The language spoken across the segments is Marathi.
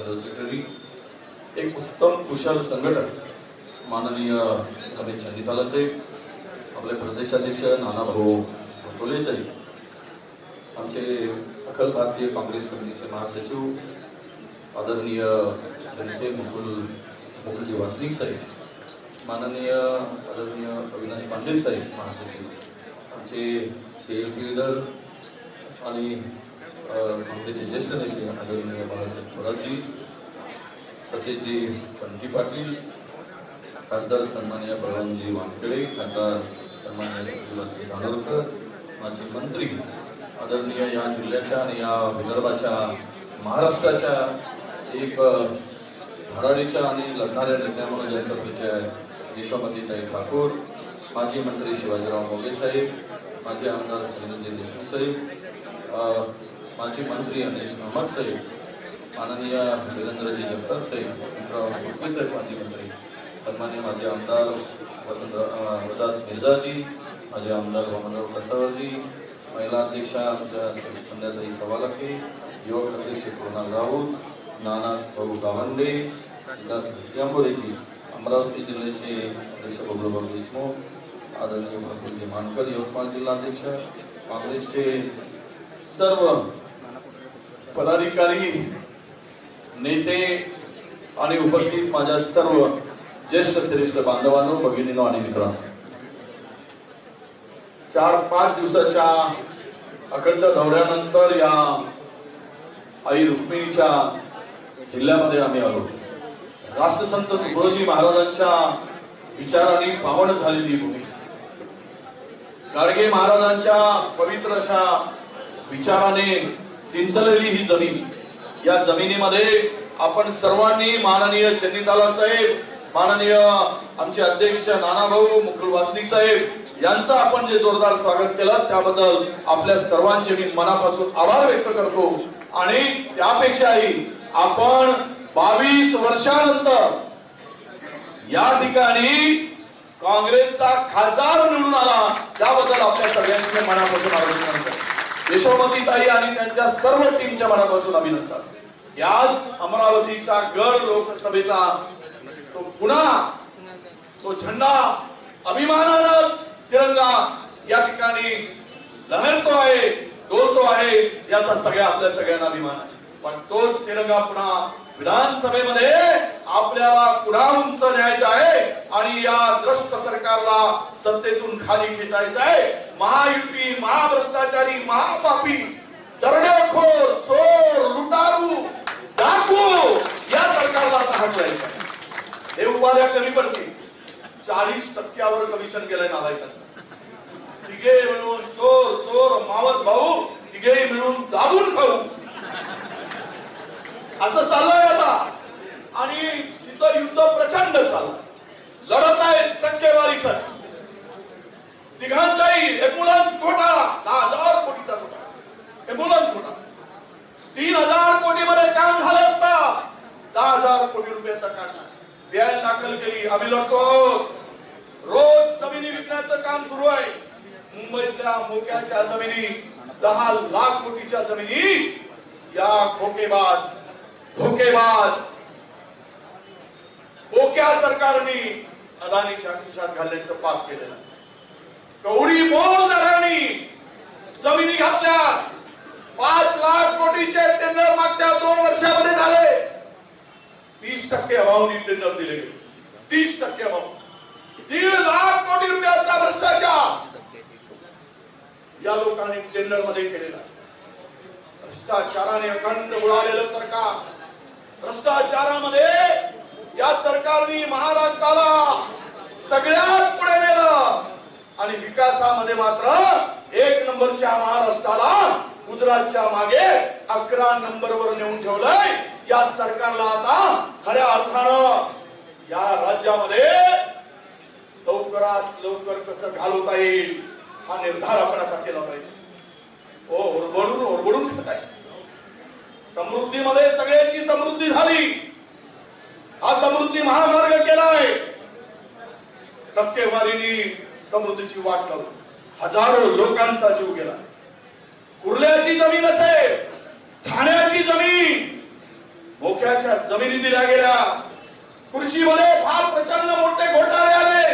सेक्रेटरी एक उत्तम कुशल संघटक माननीय रमेश चंदिताला साहेब आपले प्रदेशाध्यक्ष नानाभाऊ पटोले साहेब आमचे अखिल भारतीय काँग्रेस कमिटीचे महासचिव आदरणीय जनते मुकुल मुकुलजी वासनिक साहेब माननीय आदरणीय अविनाश पांडे साहेब महासचिव आमचे सी एल पी आणि काँग्रेसचे ज्येष्ठ नेते आदरणीय बाळासाहेब स्वराजजी सतीशजी पंटी पाटील खासदार सन्मान्य बळवंतजी वानखेडे खासदार सन्मान्य सुजाताजी धानोरकर माजी मंत्री आदरणीय या जिल्ह्याच्या आणि या विदर्भाच्या महाराष्ट्राच्या एक अ, आणि लढणाऱ्या नेत्यामुळे ज्यांचा परिचय आहे यशोमतीताई ठाकूर माजी मंत्री शिवाजीराव मोगे साहेब माजी आमदार संजयजी देशमुख साहेब माजी मंत्री आणि अहमद साहेब माननीय वीरेंद्रजी जगताप साहेब वसंतराव खोटके साहेब माजी मंत्री सन्मान्य माजी आमदार वसंत अ, वदात मिर्जाजी माजी आमदार वामनराव कसावजी महिला अध्यक्षा आमच्या संध्याताई सवालाखे युवक अध्यक्ष कृणाल राऊत नाना भाऊ गावंडे सिद्धार्थ यांबोरेजी अमरावती जिल्ह्याचे अध्यक्ष बबलूभाऊ देशमुख आदरणीय प्रफुल्लजी मानकर यवतमाळ जिल्हाध्यक्ष काँग्रेसचे सर्व पदाधिकारी नेते आणि उपस्थित माझ्या सर्व ज्येष्ठ श्रेष्ठ बांधवांनो भगिनीनो आणि मित्रांनो. चार पाच दिवसाच्या अखंड दौऱ्यानंतर या आई रुक्मिणीच्या जिल्ह्यामध्ये आम्ही आलो. राष्ट्रसंत तुकडोजी महाराजांच्या विचाराने पावन झालेली भूमी. गाडगे महाराजांच्या पवित्र अशा विचाराने सिंचलेली ही जमीन. या जमिनीमध्ये आपण सर्वांनी माननीय चंदिताला साहेब माननीय आमचे अध्यक्ष नानाभाऊ मुकुल वासनिक साहेब यांचं आपण जे जोरदार स्वागत केलं त्याबद्दल आपल्या सर्वांचे मी मनापासून आभार व्यक्त करतो. आणि त्यापेक्षाही आपण बावीस वर्षानंतर या ठिकाणी काँग्रेसचा खासदार निवडून आला त्याबद्दल आपल्या सगळ्यांचे मनापासून अभिनंदन करतो. यशोमतीताई आणि त्यांच्या सर्व टीमच्या मनापासून अभिनंदन. याच अमरावतीचा गड लोकसभेचा तो पुन्हा तो झेंडा अभिमानानं तिरंगा या ठिकाणी लहरतो आहे डोलतो आहे याचा सगळ्या आपल्या सगळ्यांना अभिमान आहे. पण तोच तिरंगा पुन्हा विधानसभेमध्ये आपल्याला पुन्हा उंच न्यायचा आहे आणि या द्रष्ट सरकारला सत्तेतून खाली खेचायचं आहे. महायुती महाभ्रष्टाचारी महापापी दरडेखोर चोर लुटारू डाकू या सरकारला आता हटवायचं हे उपाध्या कमी पडतील. चाळीस टक्क्यावर कमिशन केलंय नालायकांचं तिघे मिळून चोर चोर मावस भाऊ तिघे मिळून दाबून खाऊ. असं चाललंय आता. आणि तिथं युद्ध प्रचंड चाललं लढत आहे टक्केवारीसाठी. तिघांचाही एम्ब्युलन्स घोटाळा. दहा हजार कोटीचा घोटाळा. एम्ब्युलन्स घोटाळा. तीन हजार कोटी मध्ये काम झालं असता दहा हजार कोटी रुपयाचा काम व्याज दाखल केली. आम्ही लढतो आहोत रोज जमिनी विकण्याचं काम सुरू आहे. मुंबईतल्या मोक्याच्या जमिनी दहा लाख कोटीच्या जमिनी या खोकेबाज धोकेबाज बोक्या सरकारने अदानीच्या खिशात घालण्याचं पाप केलेलं आहे. कवडी मोल दरांनी जमिनी घातल्या. पाच लाख कोटीचे टेंडर मागच्या दोन वर्षामध्ये झाले. तीस टक्के अभावनी टेंडर दिले. गेले तीस टक्के अभाव. दीड लाख कोटी रुपयाचा भ्रष्टाचार. या लोकांनी टेंडरमध्ये केलेला. भ्रष्टाचाराने अखंड उडालेलं सरकार. भ्रष्टाचारामध्ये या सरकारने महाराष्ट्राला सगळ्यात आणि विकासामध्ये मात्र एक नंबरच्या महाराष्ट्राला गुजरातच्या मागे अकरा नंबरवर नेऊन ठेवलंय. या सरकारला आता खऱ्या अर्थानं या राज्यामध्ये लवकरात लवकर कसं घालवता येईल हा निर्धार आपण आता केला पाहिजे. हो ओरबडून ओरबडून खात आहे. समृद्धीमध्ये सगळ्याची समृद्धी झाली. हा समृद्धी महामार्ग केलाय. टक्केवारीनी समृद्धीची वाट लावली हजारो लोकांचा जीव गेला. कुर्ल्याची जमीन असेल ठाण्याची जमीन. मोक्याच्या जमिनी दिल्या गेल्या. कृषीमध्ये फार प्रचंड मोठे घोटाळे आले.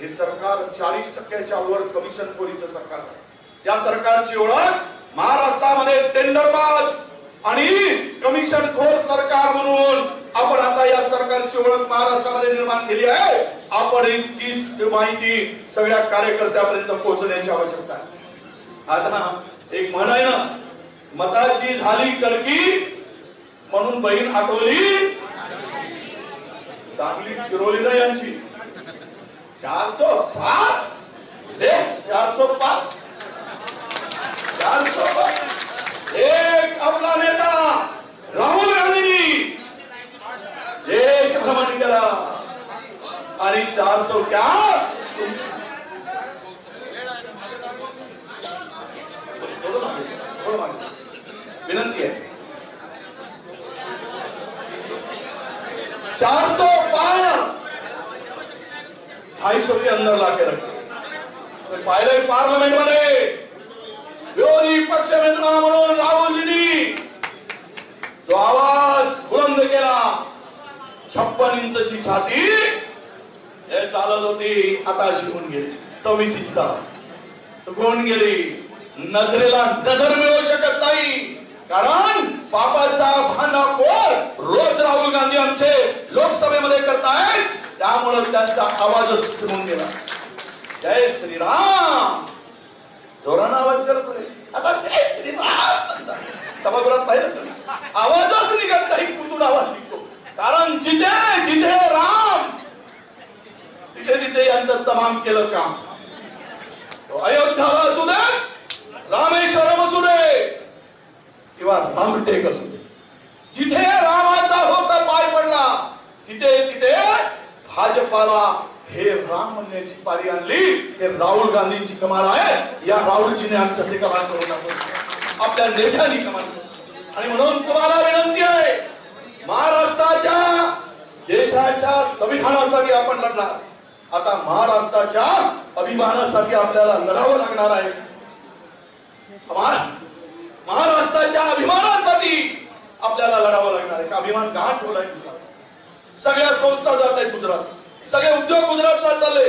हे सरकार चाळीस टक्क्याच्या वर कमिशन खोरीचं सरकार आहे. या सरकारची ओळख महाराष्ट्रामध्ये टेंडर टेंडरबाज आणि कमिशन खोर सरकार म्हणून आपण आता या सरकारची ओळख महाराष्ट्रामध्ये निर्माण केली आहे. आपण तीच माहिती सगळ्या कार्यकर्त्यापर्यंत पोहोचण्याची आवश्यकता आहे. आता एक म्हण आहे ना मताची झाली कलकी म्हणून बहीण आठवली चांगली फिरवली ना यांची. चारसो पाच. हे चारसो पाच. चारसो पाच. एक आपला नेता राहुल गांधी। देश भ्रमण केला आणि चारसो क्या थोडं मागे, थोडं मागे. विनंती आहे चारसो पार। ढाई सौ के अंदर लाके रखे। तो पाहिलंय पार्लमेंटमध्ये विरोधी पक्ष नेता म्हणून राहुलजींनी जो आवाज बुलंद केला छप्पन इंचची छाती हे चालत होती आता शिकून गेली. सव्वीस इंचा चुकवून गेली. नजरेला नजर मिळू शकत नाही. कारण पापाचा भांडाफोड रोज राहुल गांधी आमचे लोकसभेमध्ये करतायत. त्यामुळे त्यांचा आवाजच सुरून गेला. जय श्रीराम. जोरानं आवाज करत होते. आता सभागृहात पाहिलं आवाजच निघत नाही कुठून आवाज निघतो. कारण जिथे जिथे राम तिथे तिथे यांचं तमाम केलं काम. अयोध्या असू दे रामेश्वरम असू दे किंवा रामटेक असू दे जिथे रामाचा होता पाय पडला तिथे तिथे भाजपाला हे राम म्हणण्याची पारी आणली हे राहुल गांधींची कमाल आहे. या राहुलजीने आमच्याचे कमाल करून दाखवली. आपल्या नेत्यांनी कमाल आणि म्हणून तुम्हाला विनंती आहे महाराष्ट्राच्या देशाच्या संविधानासाठी आपण लढणार. आता महाराष्ट्राच्या अभिमानासाठी आपल्याला लढावं लागणार आहे. महाराष्ट्राच्या अभिमानासाठी आपल्याला लढावं लागणार आहे. का अभिमान का ठेवलाय तुला. सगळ्या संस्था जात आहेत गुजरात. सगळे उद्योग गुजरातला चालले.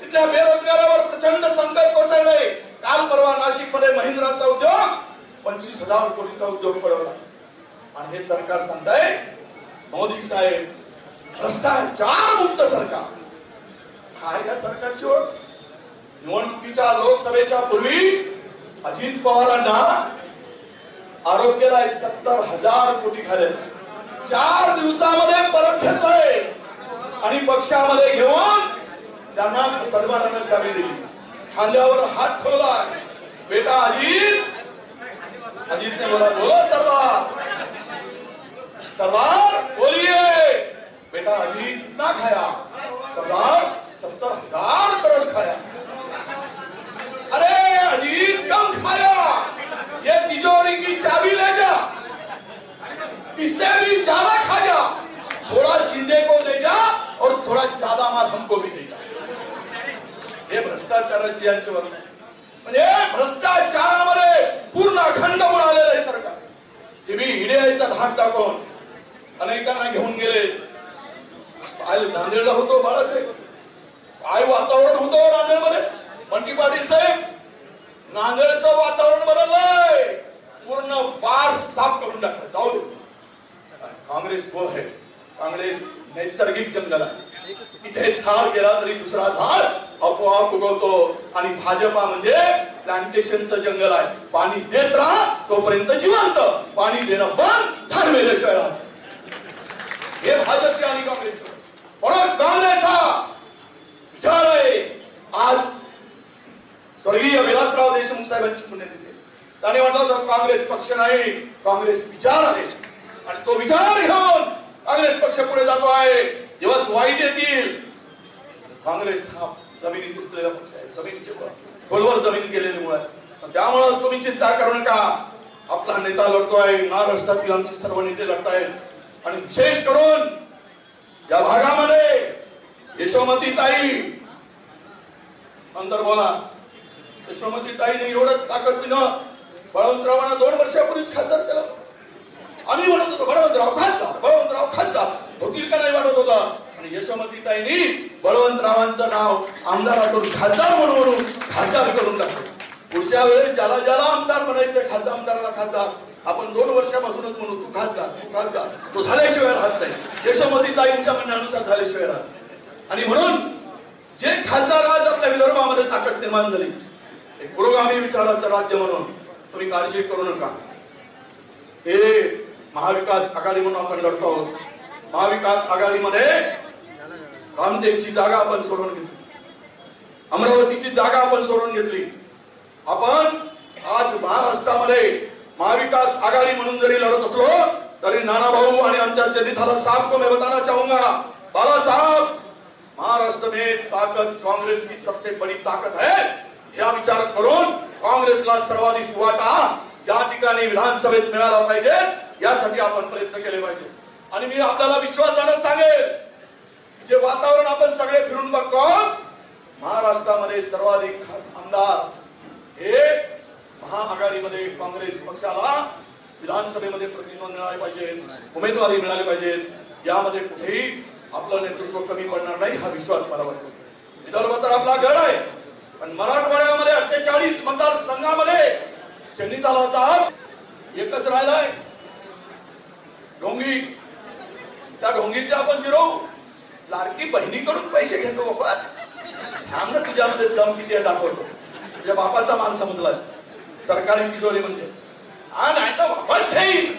तिथल्या बेरोजगारावर प्रचंड संकट कोसळलंय. काल परवा नाशिकमध्ये महिंद्राचा उद्योग पंचवीस हजार कोटीचा उद्योग पडवला. आणि हे सरकार सांगताय मोदी साहेब भ्रष्टाचार मुक्त सरकार. काय या सरकारची ओळख. निवडणुकीच्या लोकसभेच्या पूर्वी अजित पवारांना आरोग्याला सत्तर हजार कोटी खाले. चार दिवसामध्ये परत आणि पक्षामध्ये घेऊन त्यांना सन्मानानं चावी दिली. खांद्यावर हात ठेवला बेटा अजित. अजितने बोला बोलो सरदार. सरदार बोलिये. बेटा अजित ना खाया. सरदार सत्तर हजार करोड़ खाया. अरे अजीत कम खाया. ये तिजोरी की चाबी ले जा. इससे भी ज्यादा खा जा. थोड़ा शिंदे को दे जा और थोड़ा ज्यादा माल हमको भी दे जा। हे भ्रष्टाचाराची यांची वर्ग आहे. म्हणजे भ्रष्टाचारामध्ये पूर्ण अखंड उडालेलं आहे सरकार. सिमी हिडियाचा धाक टाकून अनेकांना घेऊन गेले. काय नांदेडला होतो बाळासाहेब. काय वातावरण होतं हो नांदेडमध्ये? बंटी पाटील साहेब नांदेडचं वातावरण बदललंय. पूर्ण पार साफ करून टाकलं. जाऊ दे. काँग्रेस को आहे काँग्रेस नैसर्गिक जंगल आहे. इथे झाड गेला तरी दुसरा झाड आपोआप उगवतो. आणि भाजपा म्हणजे प्लांटेशनचं जंगल आहे. पाणी देत राहा तोपर्यंत जिवंत. पाणी देणं बंद झाड मेल्याशिवाय हे भाजपचे आणि काँग्रेस म्हणून काँग्रेस हा विचार आहे आज स्वर्गीय विलासराव देशमुख साहेबांची पुण्यतिथी त्याने म्हटलं होतं काँग्रेस पक्ष नाही काँग्रेस विचार आहे. आणि तो विचार घेऊन काँग्रेस पक्ष पुढे जातो आहे. दिवस वाईट येतील. काँग्रेस हा जमिनीत गुंतलेला पक्ष आहे. जमिनीचे खोलवर जमीन केलेली मुळे त्यामुळं तुम्ही चिंता करू नका. आपला नेता लढतोय. महाराष्ट्रातील आमचे सर्व नेते लढतायत आणि विशेष करून या भागामध्ये यशोमती ताई. नंतर बोला. यशोमती ताईने एवढं ताकदीनं बळवंतरावांना दोन वर्षापूर्वीच खासदार केला. आम्ही म्हणत होतो बळवंतराव खासदार बळवंतराव खासदार होतील का नाही वाटत होता? आणि यशोमतीताईंनी बळवंतरावांचं नाव आमदारातून खासदार म्हणून म्हणून खासदार करून टाकलं. पुढच्या वेळेस ज्याला ज्याला आमदार म्हणायचं खासदार आमदाराला खासदार. आपण दोन वर्षापासूनच म्हणू तू खासदार तू खासदार. तो झाल्याशिवाय राहत नाही. यशोमतीताईंच्या म्हणण्यानुसार झाल्याशिवाय राहत आणि म्हणून जे खासदार आज आपल्या विदर्भामध्ये ताकद निर्माण झाली एक पुरोगामी विचाराचं राज्य म्हणून तुम्ही काळजी करू नका. हे महाविकास आघाडी म्हणून आपण लढतो. आहोत महाविकास आघाडीमध्ये रामदेवची जागा आपण सोडून घेतली. अमरावतीची जागा आपण सोडून घेतली. आपण आज महाराष्ट्रामध्ये महाविकास आघाडी म्हणून जरी लढत असलो तरी नाना भाऊ आणि आमच्या चरिताला साहब को मैं बताना चाहूंगा? बालासाहेब महाराष्ट्र में ताकद कांग्रेस की सबसे बड़ी ताकत है. या विचार करून काँग्रेसला सर्वाधिक वाटा या ठिकाणी विधानसभेत मिळाला पाहिजे. यासाठी आपण प्रयत्न केले पाहिजे. आणि मी आपल्याला विश्वासानं सांगेल जे वातावरण आपण सगळे फिरून बघतो महाराष्ट्रामध्ये सर्वाधिक आमदार हे महाआघाडीमध्ये काँग्रेस पक्षाला विधानसभेमध्ये प्रतिनिधी मिळाले पाहिजेत उमेदवारी मिळाली पाहिजेत. यामध्ये कुठेही आपलं नेतृत्व कमी पडणार नाही हा विश्वास मला वाटतो. विदर्भ तर आपला गड आहे पण मराठवाड्यामध्ये अठ्ठेचाळीस मतदारसंघामध्ये चेन्नी झाला साहेब एकच राहिलाय. ढोंगी. त्या ढोंगीचे आपण जिरवू लाडकी बहिणीकडून पैसे घेतो बाबा थांब ना तुझ्यामध्ये दम किती आहे दाखवतो. तुझ्या बापाचा मान समजलास. सरकारी तिजोरी म्हणजे. हा नाही तर वापस ठेईल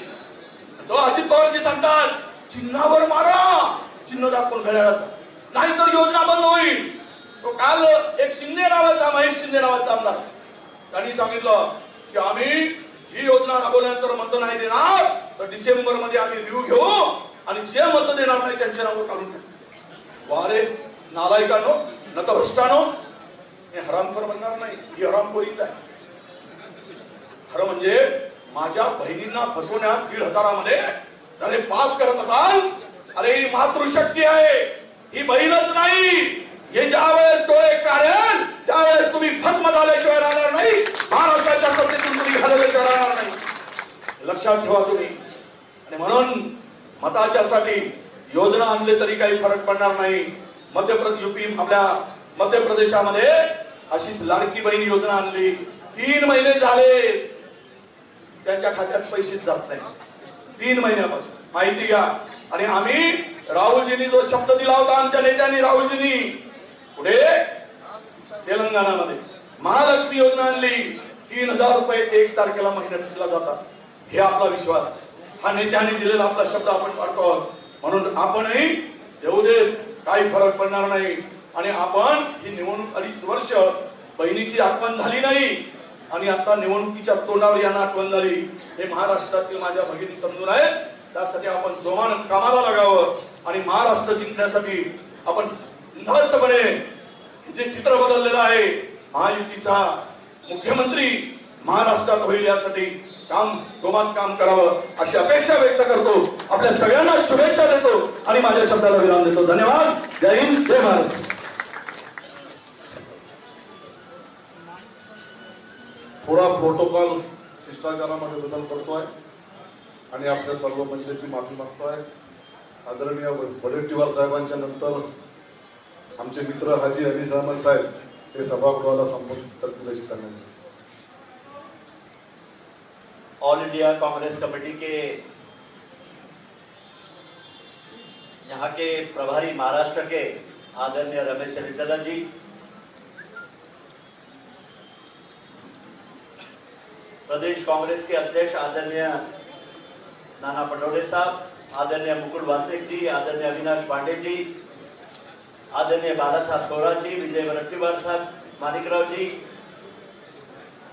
तो अजित पवारजी सांगतात चिन्हावर मारा. चिन्ह दाखवून घड्याळाचा. नाहीतर योजना बंद होईल. तो काल एक शिंदे नावाचा महेश शिंदे नावाचा आमदार. त्यांनी सांगितलं की आम्ही ही योजना राबवल्यानंतर मत नाही देणार. तर डिसेंबरमध्ये आम्ही रिव्ह्यू घेऊ आणि जे मत देणार नाही त्यांच्या नाव काढून टाकू. वारे नालायकानो नतभ्रष्टानो हे हरामखोर बनणार नाही ही हरामखोरीच आहे. खरं म्हणजे माझ्या बहिणींना फसवण्यात दीड हजारामध्ये जर पाप करत असाल अरे ही मातृशक्ती आहे ही बहीणच नाही. हे ज्या वेळेस डोळे कारण त्यावेळेस तुम्ही भस्म झाल्याशिवाय राहणार नाही. महाराष्ट्राच्या सत्तेतून तुम्ही घालवल्याशिवाय राहणार नाही. लक्षात ठेवा तुम्ही. आणि म्हणून मताच्यासाठी योजना आणले तरी काही फरक पडणार नाही. मध्य प्रदेश युपी आपल्या मध्य प्रदेशामध्ये अशीच लाडकी बहीण योजना आणली. तीन महिने झाले. त्यांच्या खात्यात पैसेच जात नाही तीन महिन्यापासून. माहिती घ्या. आणि आम्ही राहुलजींनी जो शब्द दिला होता आमच्या नेत्यांनी राहुलजींनी पुढे तेलंगणामध्ये महालक्ष्मी योजना आणली. तीन हजार रुपये एक तारखेला महिन्यात दिला जातात. हे आपला विश्वास आहे. हा नेत्यांनी दिलेला आपला शब्द आपण पाळतो आहोत. म्हणून आपणही देऊ दे काही फरक पडणार नाही. आणि आपण ही निवडणूक अडीच वर्ष बहिणीची आठवण झाली नाही. आणि आता निवडणुकीच्या तोंडावर यांना आठवण झाली. हे महाराष्ट्रातील माझ्या भगिनी समजून आहेत. त्यासाठी आपण जोमान कामाला लागावं. आणि महाराष्ट्र जिंकण्यासाठी आपण बिनधास्तपणे जे चित्र बदललेलं आहे महायुतीचा मुख्यमंत्री महाराष्ट्रात होईल यासाठी काम जोमात काम करावं अशी अपेक्षा व्यक्त करतो. आपल्या सगळ्यांना शुभेच्छा देतो आणि माझ्या शब्दाला विराम देतो. धन्यवाद. जय हिंद जय महाराष्ट्र थोडा प्रोटोकॉल शिष्टाचारामध्ये बदल करतोय आणि आपल्या सर्व मंचाची माफी मागतोय. आदरणीय वडेट्टीवार साहेबांच्या नंतर आमचे मित्र हाजी अली अहमद साहेब हे सभागृहाला संबोधित करतील अशी त्यांना ऑल इंडिया कांग्रेस कमेटी के यहाँ के प्रभारी महाराष्ट्र के आदरणीय रमेश चरितला जी। प्रदेश कांग्रेस के अध्यक्ष आदरणीय नाना पटोले साहब, आदरणीय मुकुल वासनिक जी, आदरणीय अविनाश पांडे जी, आदरणीय बाला साहब गौड़ा जी विजय वरट्टीवार साहब मानिकराव जी,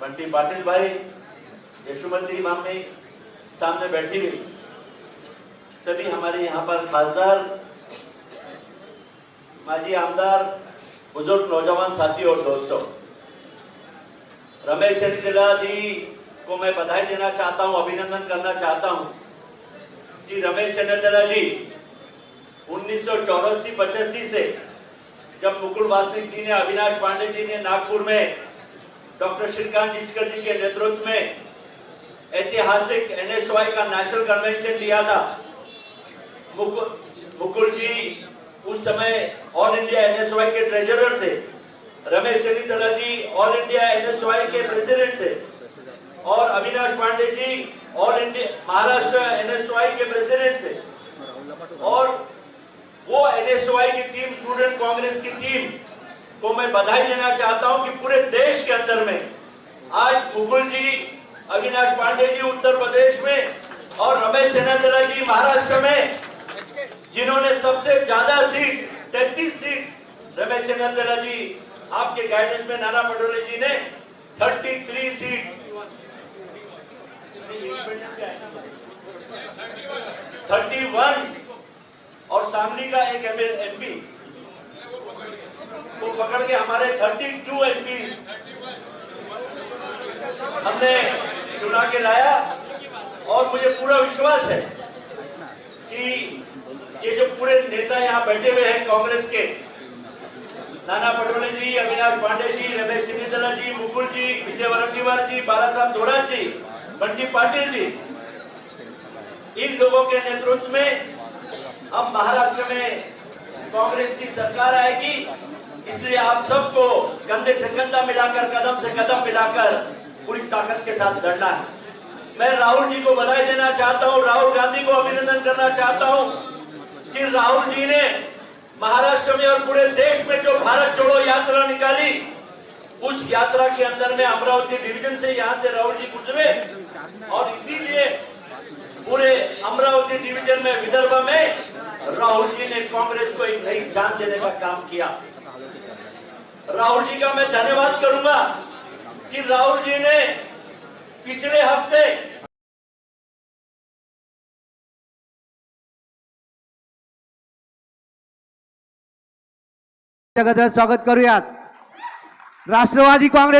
बंटी पाटिल भाई यशोमती मामी सामने बैठी हुई। सभी हमारे यहाँ पर खासदार, माजी आमदार, बुज़ुर्ग, नौजवान साथी और दोस्तों, रमेश चंद्रिला जी को मैं बधाई देना चाहता हूँ, अभिनंदन करना चाहता हूँ। कि रमेश चंद्रिला जी, उन्नीस सौ चौरासी पचासी से जब मुकुल वासनिक जी ने, अविनाश पांडे जी ने नागपुर में डॉक्टर श्रीकांत जिचकर जी के नेतृत्व में ऐतिहासिक एनएसवाई का नेशनल कन्वेंशन लिया था। मुकुल जी उस समय ऑल इंडिया एनएसवाई के ट्रेजरर थे। Ramesh Chennithala ji all India NSUI के प्रेसिडेंट थे। और Avinash Pande ji all India Maharashtra NSUI के प्रेसिडेंट थे। और वो एनएसवाई की टीम स्टूडेंट कांग्रेस की टीम को मैं बधाई देना चाहता हूँ कि पूरे देश के अंदर में आज मुकुल जी अविनाश पांडे जी उत्तर प्रदेश में और रमेश सेनातला जी महाराष्ट्र में, जिन्होंने सबसे ज़्यादा सीट, तैतीस सीट रमेश सेनातला जी आपके गाइडेंस में नाना पटोले जी ने 33 सीट थर्टी वन और सामनी का एक एम एमपी को पकड़ के हमारे थर्टी टू एमपी हमने चुना के लाया और मुझे पूरा विश्वास है कि ये जो पूरे नेता यहाँ बैठे हुए हैं कांग्रेस के, नाना पटोले जी, अविनाश पांडे जी, रमेश सिंहला जी, मुकुल जी विजय वरंगीवार जी बाला साहब दोड़ा जी, बंटी पाटिल जी, इन लोगों के नेतृत्व में अब महाराष्ट्र में कांग्रेस की सरकार आएगी। इसलिए आप सबको कंधे से कंधा मिलाकर, कदम से कदम मिलाकर पूरी ताकत के साथ लड़ना है। मैं राहुल जी को बधाई देना चाहता हूँ, राहुल गांधी को अभिनंदन करना चाहता हूँ कि राहुल जी ने महाराष्ट्र में और पूरे देश में जो भारत जोड़ो यात्रा निकाली, उस यात्रा के अंदर में अमरावती डिवीज़न से यहाँ से राहुल जी गुजरे और इसीलिए पूरे अमरावती डिवीज़न में, विदर्भ में राहुल जी ने कांग्रेस को एक नई जान देने का काम किया। राहुल जी का मैं धन्यवाद करूँगा। कि राहुल जी ने पिछले हफ्ते स्वागत करूयात. राष्ट्रवादी काँग्रेस